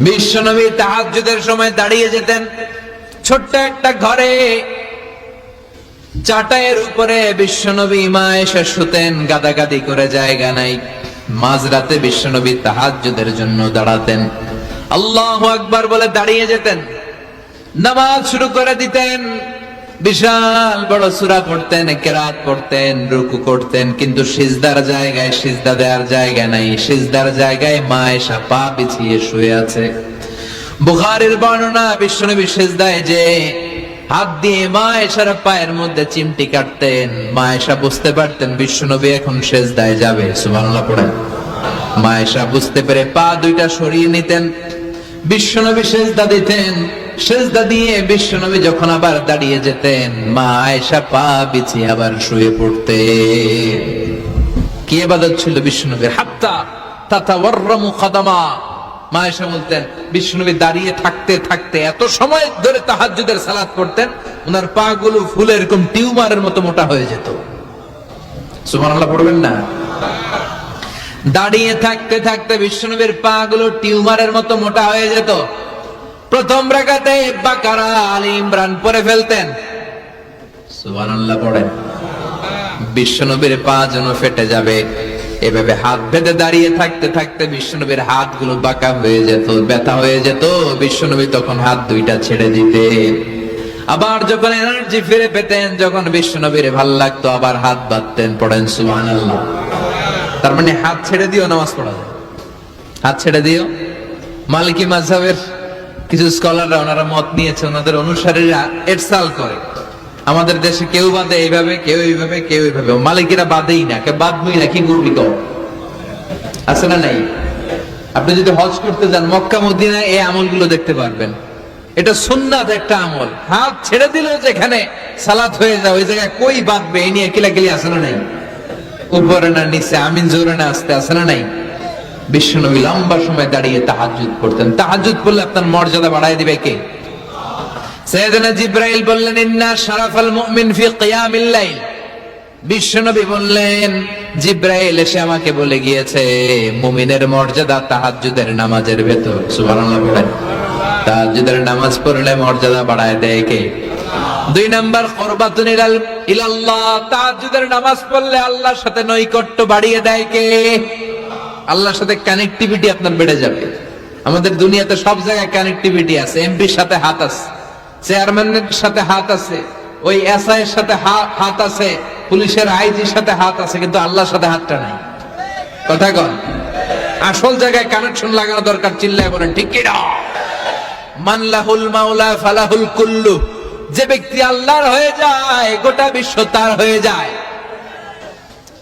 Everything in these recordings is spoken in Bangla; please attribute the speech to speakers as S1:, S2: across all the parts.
S1: বিশ্বনবী তাহাজুদের সময় দাঁড়িয়ে যেতেন ছোট্ট একটা ঘরে। চাটায়ের উপরে বিশ্বনবী মা এসে শুতেন, গাদাগাদি করে জায়গা নাই। মাঝরাতে বিশ্বনবী তাহাজুদের জন্য দাঁড়াতেন। আল্লাহ আকবার বলে দাঁড়িয়ে যেতেন। নামাজ শুরু করে দিতেন। বিশাল বড় সুরা পড়তেন, কেরাত পড়তেন, রুকু করতেন, কিন্তু সিজদার জায়গায় সিজদা দেওয়ার জায়গা নাই। সিজদার জায়গায় মা এসা পা বিছিয়ে শুয়ে আছে। বুখারের বর্ণনা, বিশ্বনবী সিজদায় যে হাত দিয়ে মা এসার পায়ের মধ্যে চিমটি কাটতেন, মা এসা বুঝতে পারতেন বিশ্বনবী এখন সেজদায় যাবে। সুবহানাল্লাহ পড়েন। মা এসা বুঝতে পেরে পা দুইটা সরিয়ে নিতেন। বিশ্বনবী সেজদা দিতেন। সেজদা দিয়ে বিশ্বনবী যখন আবার দাঁড়িয়ে যেতেন, মা আয়েশা পা বিছিয়ে আবার শুয়ে পড়তেন। কি ইবাদত ছিল বিশ্বনবীর? হাত্তা তাতাওয়াররামু কদামা মা এসে বলতেন, বিশ্বনবী দাঁড়িয়ে থাকতে থাকতে এত সময় ধরে তাহাজ্জুদের সালাত পড়তেন ওনার পা গুলো ফুলে এরকম টিউমারের মতো মোটা হয়ে যেত। সুবহানাল্লাহ, পড়বেন না? দাঁড়িয়ে থাকতে থাকতে বিশ্বনবীর পা গুলো টিউমারের মতো মোটা হয়ে যেত। প্রথম রাখাতে বাকারা আল ইমরান পরে ফেলতেন। সুবহানাল্লাহ পড়েন। বিশ্বনবীর পা যেন ফেটে যাবে। এভাবে হাত বেঁধে দাঁড়িয়ে থাকতে থাকতে বিশ্বনবীর হাতগুলো বাঁকা হয়ে যেত, ব্যথা হয়ে যেত। বিশ্বনবী তখন হাত দুইটা ছেড়ে দিতেন। আবার যখন এনার্জি ফিরে পেতেন, যখন বিশ্বনবীর ভালো লাগতো, আবার হাত বাঁধতেন, পড়েন সুবহানাল্লাহ। তার মানে হাত ছেড়ে দিও, নামাজ পড়া যায়। হাত ছেড়ে দিও। মালিকি মাঝহের কিছু স্কলাররা ওনারা মত নিয়েছে, ওনাদের অনুসারীরা এরসাল করে। আমাদের দেশে কেউ বাদে এইভাবে, কেউ এইভাবে কেউ এইভাবে। মালিকেরা বাদেই না, কে বাদবই না, কি করবি কও? আছে না নাই? আপনি যদি হজ করতে যান, মক্কা, মদিনায় এই আমলগুলো দেখতে পারবেন। এটা সুন্নাত একটা আমল। হাত ছেড়ে দিলেও যেখানে সালাত হয়ে যায়, ওই জায়গায় কই বাঁধবে এই নিয়ে কিলাকিলি আছে না নাই? উপরে না নিচে, আমিন জোরে না আসতে, আছে না নাই? বিশ্বনবী লম্বা সময় দাঁড়িয়ে তাহাজুদ পড়তেন। তাহাজুদ পড়লে আপনার মর্যাদা বাড়ায় দিবে কে? সৈয়দনা জিব্রাইল বললেন, ইন্না শারাফাল মুমিন ফি কিয়ামিল লাইল। বিশ্বনবী বললেন, জিব্রাইল এসে আমাকে বলে গিয়েছে, মুমিনের মর্যাদা তাহাজ্জুদের নামাজের ভেতর। সুবহানাল্লাহ বলেন। তাহাজ্জুদের নামাজ পড়লে মর্যাদা বাড়ায় দেয় কে? দুই নাম্বার, করবাতুন ইলাল, ইলাল্লাহ। তাহাজ্জুদের নামাজ পড়লে আল্লাহর সাথে নৈকট্য বাড়িয়ে দেয় কে? আল্লাহর সাথে কানেক্টিভিটি আপনার বেড়ে যাবে। আমাদের দুনিয়াতে সব জায়গায় কানেক্টিভিটি আছে। এমপির সাথে হাত আছে চেয়ারম্যানের সাথে হাত আছে, ওই এসআই এর সাথে হাত আছে, পুলিশের আইজির সাথে হাত আছে, কিন্তু আল্লাহর সাথে হাতটা নাই। কথা কন। আসল জায়গায় কানেকশন লাগানো দরকার, চিল্লায় বলেন, ঠিক কি না মানলাহুল মাওলা ফালাহুল কুল্লু। যে ব্যক্তি আল্লাহর হয়ে যায়, গোটা বিশ্ব তার হয়ে যায়।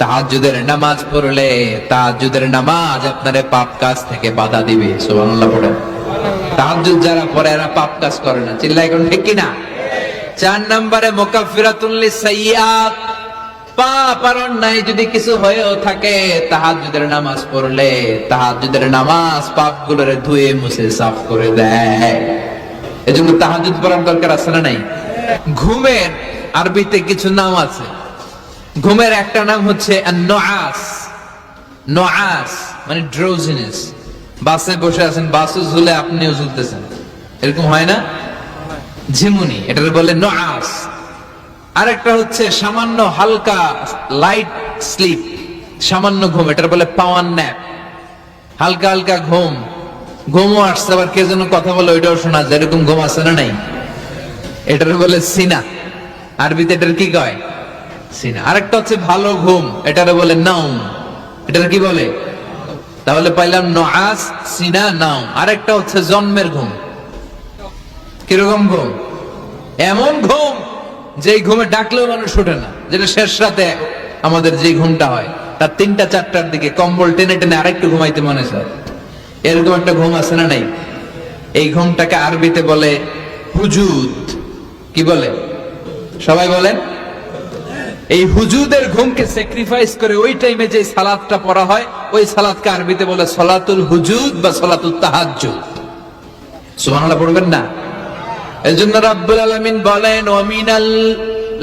S1: তাহাজ্জুদের নামাজ পড়লে তাহাজুদের নামাজ আপনারে পাপ কাজ থেকে বাধা দিবে, সুবহানাল্লাহ পড়েন। তাহাজ্জুদ যারা পড়ে এরা পাপ কাজ করে না চিল্লাই কোন ঠিক কি না চার নম্বরে মুকাফফিরাতুল লিসাইয়াত পাপ আর অন্যায় যদি কিছু হয়েও থাকে, তাহাজ্জুদের নামাজ পড়লে তাহাজ্জুদের নামাজ পাপ গুলোরে ধুয়ে মুছে সাফ করে দেয়। এজন্য তাহাজুদ পড়ার দরকার আছে না নাই? ঘুমের আরবিতে কিছু নাম আছে। ঘুমের একটা নাম হচ্ছে নআস নআস মানে ড্রোজিনেস বাসে বসে আছেন বাসও ঝুলে আপনিও ঝুলতেছেন। এরকম হয় না? ঝিমুনি এটা বলে নআস আরেকটা হচ্ছে সামান্য হালকা লাইট স্লিপ সামান্য ঘুম এটা বলে পাওয়ার ন্যাপ হালকা হালকা ঘুম। ঘুমও আসছে, আবার কে যেন কথা বলে ওইটাও শোনা যায়। এরকম ঘুম আছে না নাই? এটার বলে সিনা। আরবিতে এটার কি কয়? সিনা। আরেকটা হচ্ছে ভালো ঘুম। এটারে বলে নাউম এটার কি বলে? তাহলে পাইলাম নআস সিনা নাউম আরেকটা হচ্ছে জন্মের ঘুম। কীরকম ঘুম? এমন ঘুম যেই ঘুমে ডাকলেও মানুষ ওঠে না, যেটা শেষ রাতে আমাদের যে ঘুমটা হয়। তার তিনটা, চারটার দিকে কম্বল টেনে টেনে আরেকটু ঘুমাইতে মনে চায়। এরকম একটা ঘুম আছে না নাই? এই ঘুমটাকে আরবিতে বলে হুজুদ। কি বলে? সবাই বলেন? এই হুজুদের ঘুমকে স্যাক্রিফাইস করে ওই টাইমে যে সালাদটা পড়া হয়, ওই সালাদকে আরবিতে বলে সলাতুল হুজুদ বা সলাতুল সুবহানাল্লাহ, পড়বেন না? এই জন্য রাব্বুল আলামিন বলেন ওয়ামিনাল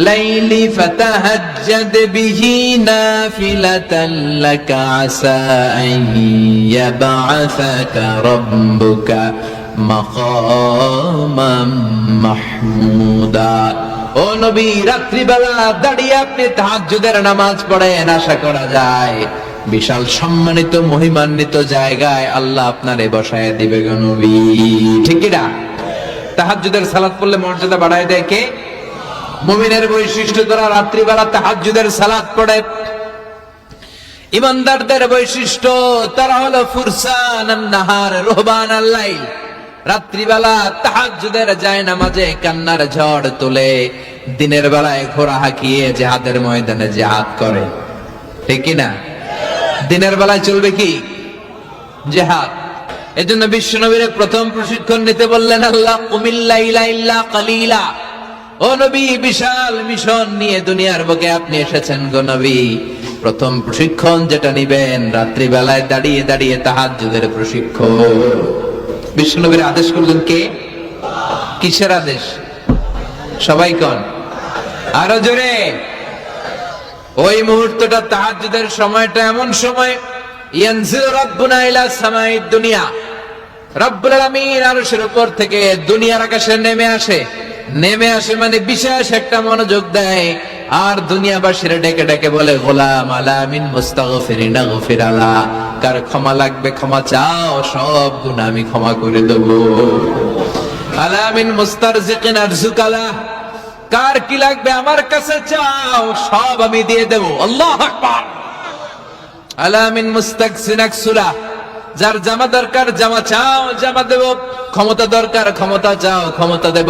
S1: লাইলি ফাতাহাজ্জাদ বিহি নাফিলাতান লাকা আসা আন ইয়াবআসাকা রাব্বুকা। মাকামাম মাহমুদা। ও নবী, রাত্রিবেলা দাঁড়িয়ে আপনি তাহাজ্জুদের নামাজ পড়েন, আশা করা যায়। বিশাল সম্মানিত, মহিমান্বিত জায়গায় আল্লাহ আপনারে বসায় দিবে গো নবী। ঠিক না? তাহাজ্জুদের সালাত পড়লে মর্যাদা বাড়ায় দেয় কে? মুমিনের বৈশিষ্ট্য দ্বারা রাত্রিবেলা তাহাজ্জুদের সালাত পড়ে। ইমানদারদের বৈশিষ্ট্য, তারা হলো ফুরসান নাহার রোহবান আল্লাহ রাত্রিবেলা তাহাজ্জুদের যায় নামাজে কান্নার ঝড় তুলে, দিনের বেলায় ঘোড়া হাঁকিয়ে জেহাদের ময়দানে জেহাদ করে। ঠিক না? দিনের বেলায় চলবে কি? জেহাদ। এজন্য বিশ্ব নবীর প্রথম প্রশিক্ষণ নিতে বললেন আল্লাহ কুমিল্লা কালিলা। ও নবী, বিশাল মিশন নিয়ে দুনিয়ার বুকে আপনি এসেছেন গো নবী। প্রথম প্রশিক্ষণ যেটা নিবেন, রাত্রিবেলায় দাঁড়িয়ে দাঁড়িয়ে তাহাজ্জুদের প্রশিক্ষণ। বিশ্বনবীর আদেশ করলেন কে? কিসের আদেশ? সবাই কন? আরও জোরে। ওই মুহূর্তটা তাহাজ্জুদের সময়টা এমন সময় দুনিয়া। রব্বুল আলামিন আরশের উপর থেকে দুনিয়ার আকাশে নেমে আসে। নেমে আসে মানে বিশেষ একটা মনোযোগ দেয়। আর দুনিয়াবাসীর ডেকে ডেকে বলে, গোলাম আলামিন মুস্তাগফিরিনা গফির আলা। কার ক্ষমা লাগবে, ক্ষমা চাও, সব গুণ আমি ক্ষমা করে দেব। আলামিন মুস্তারজিকিন আরজুকালা কার কি লাগবে আমার কাছে চাও, সব আমি দিয়ে দেব। আল্লাহ আকবার। আলামিন মুস্তাকসিনাক সুরা। যার জামা দরকার, জামা চাও, জামা দেব। ক্ষমতা দরকার, ক্ষমতা চাও, ক্ষমতা দেব।